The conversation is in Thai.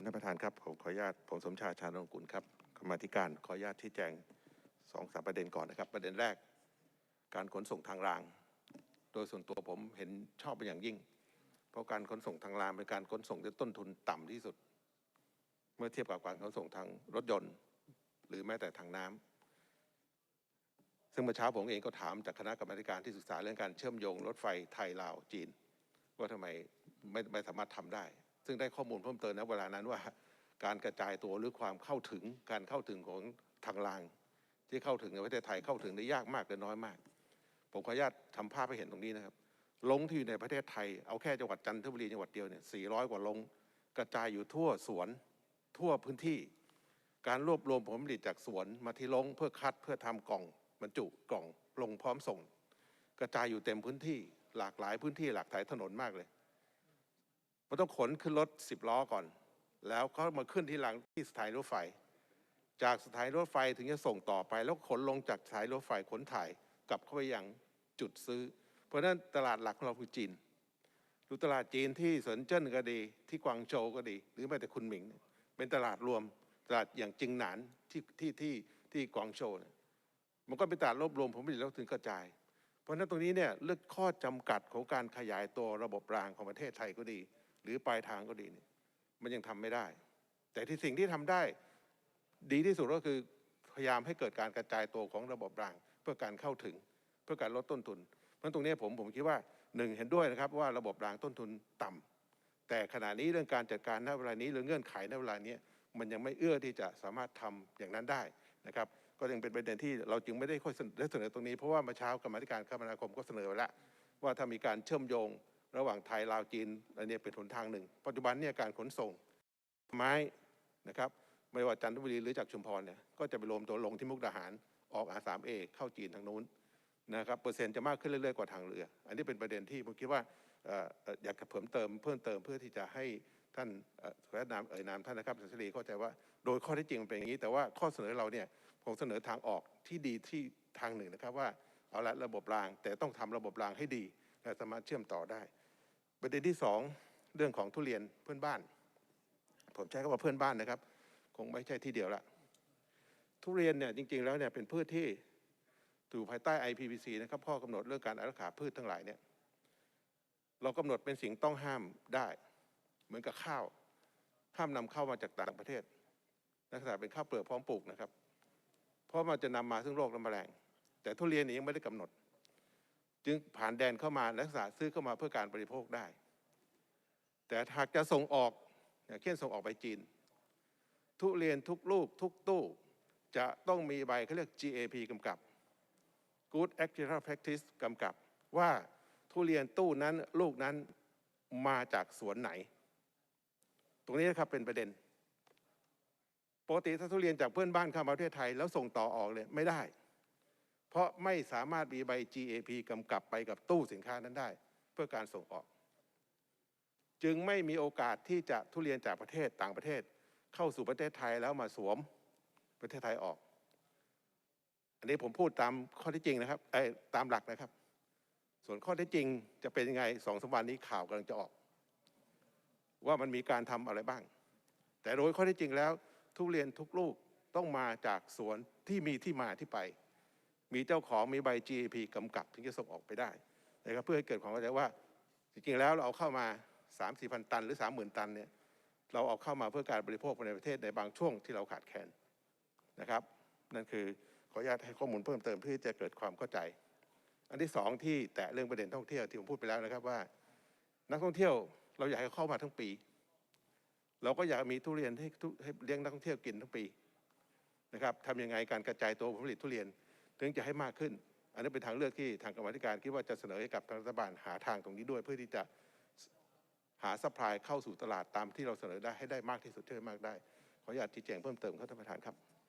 คุณท่านประธานครับ ผมขออนุญาตผมสมชายชาญรงกุลครับกรรมธิการขออนุญาตที่แจงสองสามประเด็นก่อนนะครับ ประเด็นแรก การขนส่งทางราง โดยส่วนตัวผมเห็นชอบเป็นอย่างยิ่ง เพราะการขนส่งทางรางเป็นการขนส่งที่ต้นทุนต่ำที่สุด เมื่อเทียบกับการขนส่งทางรถยนต์ หรือแม้แต่ทางน้ำซึ่งเมื่อเช้าผมเองก็ถามจากคณะกรรมธิการที่ศึกษาเรื่องการเชื่อมโยงรถไฟไทยลาวจีน ว่าทำไมไม่ไม่สามารถทำได้ ซึ่งได้ข้อมูลเพิ่มเติมในเวลานั้นว่า การกระจายตัวหรือความเข้าถึงการเข้าถึงของทางราง ที่เข้าถึงในประเทศไทยเข้าถึงได้ยากมากหรือน้อยมาก ผมขออนุญาตทำภาพให้เห็นตรงนี้นะครับลงที่อยู่ในประเทศไทยเอาแค่จังหวัดจันทบุรีจังหวัดเดียวเนี่ย400 กว่าลง กระจายอยู่ทั่วสวน ทั่วพื้นที่ การรวบรวมผลผลิตจากสวนมาที่ลงเพื่อคัดเพื่อทำกล่องบรรจุกล่องลงพร้อมส่ง กระจายอยู่เต็มพื้นที่หลากหลายพื้นที่หลากหลายถนนมากเลย มันต้องขนขึ้นรถสิบล้อก่อน แล้วเขามาขึ้นที่หลังที่สถานีรถไฟ จากสถานีรถไฟถึงจะส่งต่อไป แล้วขนลงจากสถานีรถไฟขนถ่ายกลับเข้าไปยังจุดซื้อ เพราะฉะนั้นตลาดหลักของเราคือจีนดูตลาดจีนที่เซินเจิ้นก็ดี ที่กวางโจวก็ดี หรือแม้แต่คุณหมิง เป็นตลาดรวมตลาดอย่างจิงหนานที่ที่ที่ที่กวางโจวเนี่ยมันก็เป็นตลาดรวบรวมผลผลิตแล้วถึงกระจาย เพราะฉะนั้นตรงนี้เนี่ยเลือกข้อจำกัดของการขยายตัวระบบรางของประเทศไทยก็ดี หรือปลายทางก็ดีเนี่ยมันยังทำไม่ได้ แต่ที่สิ่งที่ทำได้ดีที่สุดก็คือพยายามให้เกิดการกระจายตัวของระบบราง เพื่อการเข้าถึงเพื่อการลดต้นทุน เพราะตรงนี้ผมผมคิดว่าหนึ่งเห็นด้วยนะครับว่าระบบรางต้นทุนต่ำแต่ขณะนี้เรื่องการจัดการณเวลานี้หรือเงื่อนไขณเวลานี้มันยังไม่เอื้อที่จะสามารถทำอย่างนั้นได้นะครับ ก็ยังเป็นประเด็นที่เราจึงไม่ได้ค่อยได้เสนอตรงนี้เพราะว่าเมื่อเช้ากรรมธิการคมนาคมก็เสนอไว้แล้วว่าถ้ามีการเชื่อมโยง ระหว่างไทยลาวจีนอันนี้เป็นหนทางหนึ่ง ปัจจุบันเนี่ยการขนส่งไม้นะครับไม่ว่าจันทบุรีหรือจากชุมพรเนี่ยก็จะไปรวมตัวลงที่มุกดาหารออก R3A เอเข้าจีนทางนู้นนะครับเปอร์เซ็นต์จะมากขึ้นเรื่อยๆกว่าทางเรือ อันนี้เป็นประเด็นที่ผมคิดว่าออยากจะเพิ่มเติมเพิ่มเติมเพื่อที่จะให้ท่านเอ่อขออนุญาตนามเอ่ยนามท่านนะครับสันสรีเข้าใจว่าโดยข้อเท็จจริงมันเป็นอย่างนี้ แต่ว่าข้อเสนอเราเนี่ยผมเสนอทางออกที่ดีที่ทางหนึ่งนะครับว่าเอาละระบบรางแต่ต้องทำระบบรางให้ดีและสามารถเชื่อมต่อได้ ประเด็นที่สองเรื่องของทุเรียนเพื่อนบ้าน ผมใช้คำว่าเพื่อนบ้านนะครับ คงไม่ใช่ที่เดียวละทุเรียนเนี่ยจริงๆแล้วเนี่ยเป็นพืชที่อยู่ภายใต้ IPPC นะครับข้อกำหนดเรื่องการรักษาพืชทั้งหลายเนี่ยเรากำหนดเป็นสิ่งต้องห้ามได้ เหมือนกับข้าว ห้ามนำเข้ามาจากต่างประเทศลักษณะเป็นข้าวเปลือกพร้อมปลูกนะครับ เพราะมันจะนำมาซึ่งโรคและแมลง แต่ทุเรียนนี่ยังไม่ได้กำหนด จึงผ่านแดนเข้ามาลักษณะซื้อเข้ามาเพื่อการบริโภคได้ แต่หากจะส่งออกอย่างเช่นส่งออกไปจีน ทุเรียนทุกลูกทุกตู้ จะต้องมีใบเขาเรียก GAP กำกับ Good Agricultural Practice กำกับ ว่าทุเรียนตู้นั้นลูกนั้นมาจากสวนไหน ตรงนี้นะครับเป็นประเด็น ปกติถ้าทุเรียนจากเพื่อนบ้านเข้ามาประเทศไทย แล้วส่งต่อออกเลยไม่ได้ เพราะไม่สามารถมีใบ GAP กำกับไปกับตู้สินค้านั้นได้ เพื่อการส่งออก จึงไม่มีโอกาสที่จะทุเรียนจากประเทศต่างประเทศ เข้าสู่ประเทศไทยแล้วมาสวมประเทศไทยออก อันนี้ผมพูดตามข้อเที่จริงนะครับไอ้ตามหลักนะครับ ส่วนข้อเท็จจริงจะเป็นยังไงสองสามวันนี้ข่าวกำลังจะออก ว่ามันมีการทำอะไรบ้าง แต่โดยข้อเท็จจริงแล้ว ทุเรียนทุกลูกต้องมาจากสวนที่มีที่มาที่ไป มีเจ้าของมีใบ GAP กำกับถึงจะส่งออกไปได้นะครับเพื่อให้เกิดความเข้าใจว่า จริงๆแล้วเราเอาเข้ามา 3 4 0 0 0 ตัน หรือ 30,000 ตันเนี่ยเราเอาเข้ามาเพื่อการบริโภคภายในประเทศในบางช่วงที่เราขาดแคลนนะครับนั่นคือขออนุญาตให้ข้อมูลเพิ่มเติมเพื่อจะเกิดความเข้าใจ อันที่สองที่แตะเรื่องประเด็นท่องเที่ยวที่ผมพูดไปแล้วนะครับว่า นักท่องเที่ยวเราอยากให้เข้ามาทั้งปี เราก็อยากมีทุเรียนให้ให้เลี้ยงนักท่องเที่ยวกินทั้งปีนะครับทำยังไงการกระจายตัวผลผลิตทุเรียน ถึงจะให้มากขึ้น อันนี้เป็นทางเลือกที่ทางกรรมธิการคิดว่าจะเสนอให้กับทางรัฐบาลหาทางตรงนี้ด้วยเพื่อที่จะหาสัพพลายเข้าสู่ตลาดตามที่เราเสนอได้ให้ได้มากที่สุดเท่ามากได้ ขออนุญาตชี้แจงเพิ่มเติมครับท่านประธานครับ